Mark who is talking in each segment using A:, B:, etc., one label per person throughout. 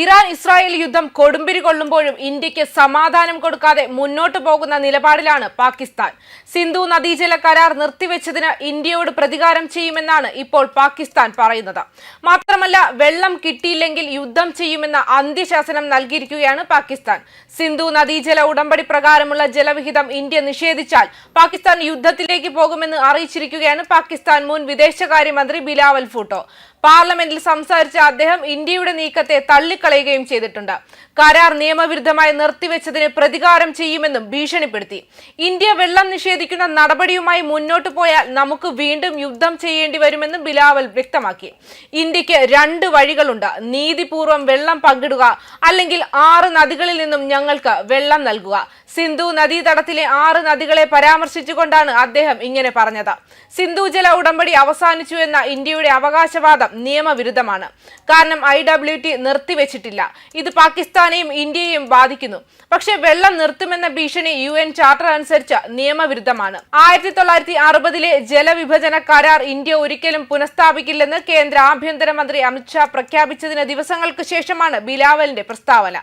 A: Iran Israel യുദ്ധം കൊടുമ്പിരി കൊള്ളുമ്പോഴും ഇന്ത്യയ്ക്ക് സമാധാനം കൊടുക്കാതെ മുന്നോട്ടു പോകുന്ന നിലപാടിലാണ് പാകിസ്ഥാൻ. സിന്ധു നദീജല കരാർ നിർത്തിവെച്ചതിന് ഇന്ത്യയോട് പ്രതികാരം ചെയ്യുമെന്നാണ് ഇപ്പോൾ പാകിസ്ഥാൻ പറയുന്നത്. മാത്രമല്ല വെള്ളം കിട്ടിയില്ലെങ്കിൽ യുദ്ധം ചെയ്യുമെന്ന അന്ത്യശാസനം നൽകിയിരിക്കുകയാണ് പാകിസ്ഥാൻ. സിന്ധു നദീജല ഉടമ്പടി പ്രകാരമുള്ള ജലവിഹിതം ഇന്ത്യ നിഷേധിച്ചാൽ പാകിസ്ഥാൻ യുദ്ധത്തിലേക്ക് പോകുമെന്ന് അറിയിച്ചിരിക്കുകയാണ് പാകിസ്ഥാൻ മുൻ വിദേശകാര്യമന്ത്രി ബിലാവൽ ഭൂട്ടോ. പാർലമെന്റിൽ സംസാരിച്ച അദ്ദേഹം ഇന്ത്യയുടെ നീക്കത്തെ തള്ളിക്കളയുകയും ചെയ്തിട്ടുണ്ട്. കരാർ നിയമവിരുദ്ധമായി നിർത്തിവെച്ചതിന് പ്രതികാരം ചെയ്യുമെന്നും ഭീഷണിപ്പെടുത്തി. ഇന്ത്യ വെള്ളം നിഷേധിക്കുന്ന നടപടിയുമായി മുന്നോട്ടു പോയാൽ നമുക്ക് വീണ്ടും യുദ്ധം ചെയ്യേണ്ടി വരുമെന്നും ബിലാവൽ വ്യക്തമാക്കി. ഇന്ത്യയ്ക്ക് രണ്ട് വഴികളുണ്ട്. നീതിപൂർവം വെള്ളം പങ്കിടുക അല്ലെങ്കിൽ ആറ് നദികളിൽ നിന്നും ഞങ്ങൾക്ക് വെള്ളം നൽകുക. സിന്ധു നദീതടത്തിലെ ആറ് നദികളെ പരാമർശിച്ചുകൊണ്ടാണ് അദ്ദേഹം ഇങ്ങനെ പറഞ്ഞത്. സിന്ധു ജല ഉടമ്പടി അവസാനിച്ചു എന്ന ഇന്ത്യയുടെ അവകാശവാദം നിയമവിരുദ്ധമാണ്. കാരണം ഐ ഡബ്ല്യു ടി നിർത്തിവെച്ചിട്ടില്ല. ഇത് പാകിസ്ഥാനെയും ഇന്ത്യയെയും ബാധിക്കുന്നു. പക്ഷേ വെള്ളം നിർത്തുമെന്ന ഭീഷണി യു എൻ ചാർട്ടർ അനുസരിച്ച് നിയമവിരുദ്ധമാണ്. ആയിരത്തി തൊള്ളായിരത്തി അറുപതിലെ ജലവിഭജന കരാർ ഇന്ത്യ ഒരിക്കലും പുനഃസ്ഥാപിക്കില്ലെന്ന് കേന്ദ്ര ആഭ്യന്തരമന്ത്രി അമിത്ഷാ പ്രഖ്യാപിച്ചതിന് ദിവസങ്ങൾക്ക് ശേഷമാണ് ബിലാവലിന്റെ പ്രസ്താവന.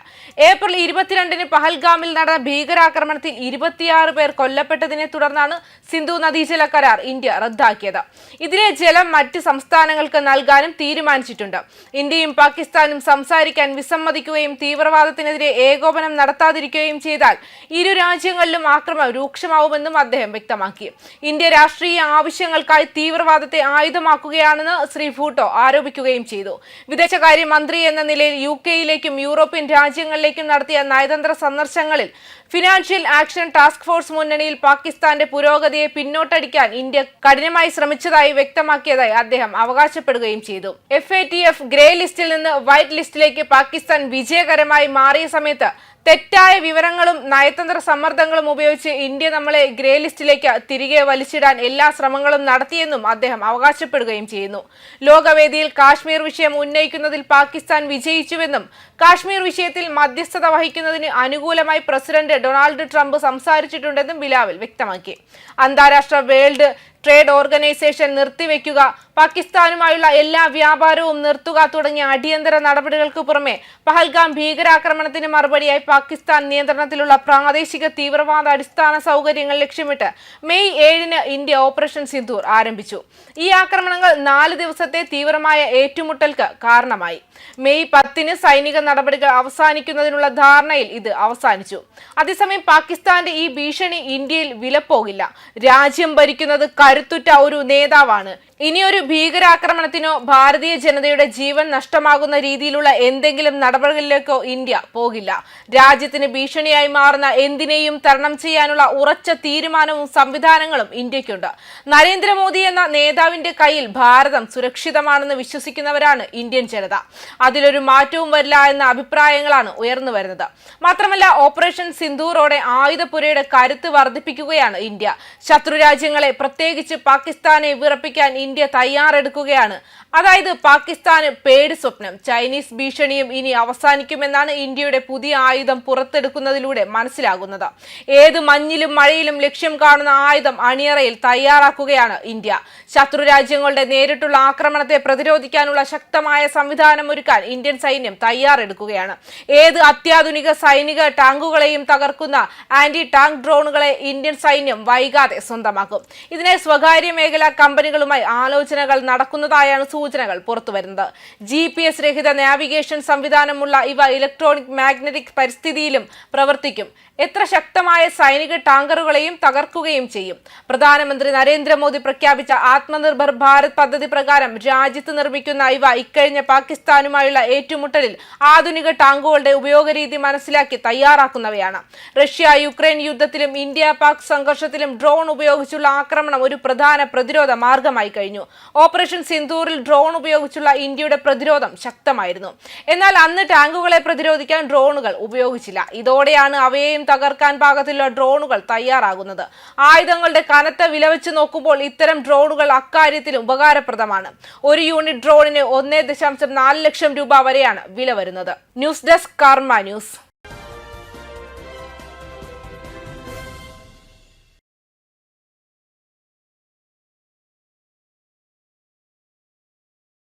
A: ഏപ്രിൽ ഇരുപത്തിരണ്ടിന് പഹൽഗാമിൽ നടന്ന ഭീകരാക്രമണത്തിൽ ഇരുപത്തിയാറ് പേർ കൊല്ലപ്പെട്ടതിനെ തുടർന്നാണ് സിന്ധു നദീജല കരാർ ഇന്ത്യ റദ്ദാക്കിയത്. ഇതിലെ ജലം മറ്റ് സംസ്ഥാനങ്ങൾക്ക് നൽകാനും തീരുമാനിച്ചിട്ടുണ്ട്. ഇന്ത്യയും പാകിസ്ഥാനും സംസാരിക്കാൻ വിസമ്മതിക്കുകയും തീവ്രവാദത്തിനെതിരെ ഏകോപനം നടത്താതിരിക്കുകയും ചെയ്താൽ ഇരു രാജ്യങ്ങളിലും ആക്രമം രൂക്ഷമാവുമെന്നും അദ്ദേഹം വ്യക്തമാക്കി. ഇന്ത്യ രാഷ്ട്രീയ ആവശ്യങ്ങൾക്കായി തീവ്രവാദത്തെ ആയുധമാക്കുകയാണെന്ന് ശ്രീ ഭൂട്ടോ ആരോപിക്കുകയും ചെയ്തു. വിദേശകാര്യ മന്ത്രി എന്ന നിലയിൽ യു കെയിലേക്കും യൂറോപ്യൻ രാജ്യങ്ങളിലേക്കും നടത്തിയ നയതന്ത്ര സന്ദർശനങ്ങളിൽ ഫിനാൻഷ്യൽ ആക്ഷൻ ടാസ്ക് ഫോഴ്സ് മുന്നണിയിൽ പാകിസ്ഥാന്റെ പുരോഗതിയെ പിന്നോട്ടടിക്കാൻ ഇന്ത്യ കഠിനമായി ശ്രമിച്ചതായി വ്യക്തമാക്കിയതായി അദ്ദേഹം അവകാശപ്പെടുകയും ചെയ്തു. F A T F grey ലിസ്റ്റിൽ നിന്ന് വൈറ്റ് ലിസ്റ്റിലേക്ക് പാകിസ്ഥാൻ വിജയകരമായി മാറിയ സമയത്ത് തെറ്റായ വിവരങ്ങളും നയതന്ത്ര സമ്മർദ്ദങ്ങളും ഉപയോഗിച്ച് ഇന്ത്യ നമ്മളെ ഗ്രേ ലിസ്റ്റിലേക്ക് തിരികെ വലിച്ചിടാൻ എല്ലാ ശ്രമങ്ങളും നടത്തിയെന്നും അദ്ദേഹം അവകാശപ്പെടുകയും ചെയ്യുന്നു. ലോകവേദിയിൽ കാശ്മീർ വിഷയം ഉന്നയിക്കുന്നതിൽ പാകിസ്ഥാൻ വിജയിച്ചുവെന്നും കാശ്മീർ വിഷയത്തിൽ മധ്യസ്ഥത വഹിക്കുന്നതിന് അനുകൂലമായി പ്രസിഡന്റ് ഡൊണാൾഡ് ട്രംപ് സംസാരിച്ചിട്ടുണ്ടെന്നും ബിലാവൽ വ്യക്തമാക്കി. അന്താരാഷ്ട്ര വേൾഡ് ട്രേഡ് ഓർഗനൈസേഷൻ നിർത്തിവെക്കുക പാകിസ്ഥാനുമായുള്ള എല്ലാ വ്യാപാരവും നിർത്തുക തുടങ്ങിയ അടിയന്തര നടപടികൾക്ക് പുറമെ പഹൽഗാം ഭീകരാക്രമണത്തിന് മറുപടിയായി പാകിസ്ഥാൻ നിയന്ത്രണത്തിലുള്ള പ്രാദേശിക തീവ്രവാദ അടിസ്ഥാന സൗകര്യങ്ങൾ ലക്ഷ്യമിട്ട് മെയ് ഏഴിന് ഇന്ത്യ ഓപ്പറേഷൻ സിന്ധൂർ ആരംഭിച്ചു. ഈ ആക്രമണങ്ങൾ നാല് ദിവസത്തെ തീവ്രമായ ഏറ്റുമുട്ടൽക്ക് കാരണമായി. മെയ് പത്തിന് സൈനിക നടപടികൾ അവസാനിക്കുന്നതിനുള്ള ധാരണയിൽ ഇത് അവസാനിച്ചു. അതേസമയം പാകിസ്ഥാന്റെ ഈ ഭീഷണി ഇന്ത്യയിൽ വിലപ്പോകില്ല. രാജ്യം ഭരിക്കുന്നത് കരുത്തുറ്റ ഒരു നേതാവാണ്. ഇനിയൊരു ഭീകരാക്രമണത്തിനോ ഭാരതീയ ജനതയുടെ ജീവൻ നഷ്ടമാകുന്ന രീതിയിലുള്ള എന്തെങ്കിലും നടപടികളിലേക്കോ ഇന്ത്യ പോകില്ല. രാജ്യത്തിന് ഭീഷണിയായി മാറുന്ന എന്തിനേയും തരണം ചെയ്യാനുള്ള ഉറച്ച തീരുമാനവും സംവിധാനങ്ങളും ഇന്ത്യക്കുണ്ട് നരേന്ദ്രമോദി എന്ന നേതാവിന്റെ കയ്യിൽ ഭാരതം സുരക്ഷിതമാണെന്ന് വിശ്വസിക്കുന്നവരാണ് ഇന്ത്യൻ ജനത. അതിലൊരു മാറ്റവും വരില്ല എന്ന അഭിപ്രായങ്ങളാണ് ഉയർന്നു വരുന്നത്. മാത്രമല്ല ഓപ്പറേഷൻ സിന്ധൂറോടെ ആയുധപുരയുടെ കരുത്ത് വർദ്ധിപ്പിക്കുകയാണ് ഇന്ത്യ. ശത്രു രാജ്യങ്ങളെ പ്രത്യേകിച്ച് പാകിസ്ഥാനെ വിറപ്പിക്കാൻ ഇന്ത്യ തയ്യാറെടുക്കുകയാണ്. അതായത് പാകിസ്ഥാന് പേടി സ്വപ്നം. ചൈനീസ് ഭീഷണിയും ഇനി അവസാനിക്കുമെന്നാണ് ഇന്ത്യയുടെ പുതിയ ആയുധം പുറത്തെടുക്കുന്നതിലൂടെ മനസ്സിലാകുന്നത്. ഏത് മഞ്ഞിലും മഴയിലും ലക്ഷ്യം കാണുന്ന ആയുധം അണിയറയിൽ തയ്യാറാക്കുകയാണ് ഇന്ത്യ. ശത്രു രാജ്യങ്ങളുടെ നേരിട്ടുള്ള ആക്രമണത്തെ പ്രതിരോധിക്കാനുള്ള ശക്തമായ സംവിധാനം ഒരുക്കാൻ ഇന്ത്യൻ സൈന്യം തയ്യാറെടുക്കുകയാണ്. ഏത് അത്യാധുനിക സൈനിക ടാങ്കുകളെയും തകർക്കുന്ന ആന്റി ടാങ്ക് ഡ്രോണുകളെ ഇന്ത്യൻ സൈന്യം വൈകാതെ സ്വന്തമാക്കും. ഇതിനെ സ്വകാര്യ മേഖലാ കമ്പനികളുമായി ആലോചനകൾ നടക്കുന്നതായാണ് സൂചനകൾ പുറത്തുവരുന്നത്. ജി പി എസ് രഹിത നാവിഗേഷൻ സംവിധാനമുള്ള ഇവ ഇലക്ട്രോണിക് മാഗ്നറ്റിക് പരിസ്ഥിതിയിലും പ്രവർത്തിക്കും. എത്ര ശക്തമായ സൈനിക ടാങ്കറുകളെയും തകർക്കുകയും ചെയ്യും. പ്രധാനമന്ത്രി നരേന്ദ്രമോദി പ്രഖ്യാപിച്ച ആത്മനിർഭർ ഭാരത് പദ്ധതി പ്രകാരം രാജ്യത്ത് നിർമ്മിക്കുന്ന ഇവ ഇക്കഴിഞ്ഞ പാകിസ്ഥാനുമായുള്ള ഏറ്റുമുട്ടലിൽ ആധുനിക ടാങ്കുകളുടെ ഉപയോഗരീതി മനസ്സിലാക്കി തയ്യാറാക്കുന്നവയാണ്. റഷ്യ യുക്രൈൻ യുദ്ധത്തിലും ഇന്ത്യ പാക് സംഘർഷത്തിലും ഡ്രോൺ ഉപയോഗിച്ചുള്ള ആക്രമണം ഒരു പ്രധാന പ്രതിരോധ മാർഗമായി കഴിഞ്ഞു. ഓപ്പറേഷൻ സിന്ദൂറിൽ ഡ്രോൺ ഉപയോഗിച്ചുള്ള ഇന്ത്യയുടെ പ്രതിരോധം ശക്തമായിരുന്നു. എന്നാൽ അന്ന് ടാങ്കുകളെ പ്രതിരോധിക്കാൻ ഡ്രോണുകൾ ഉപയോഗിച്ചില്ല. ഇതോടെയാണ് അവയെയും തകർക്കാൻ പാകത്തിലുള്ള ഡ്രോണുകൾ തയ്യാറാകുന്നത്. ആയുധങ്ങളുടെ കനത്ത വില വെച്ച് നോക്കുമ്പോൾ ഇത്തരം ഡ്രോണുകൾ അക്കാര്യത്തിൽ ഉപകാരപ്രദമാണ്. ഒരു യൂണിറ്റ് ഡ്രോണിന് ഒന്നേ ദശാംശം നാല് ലക്ഷം രൂപ വരെയാണ് വില വരുന്നത്. News desk Karma news.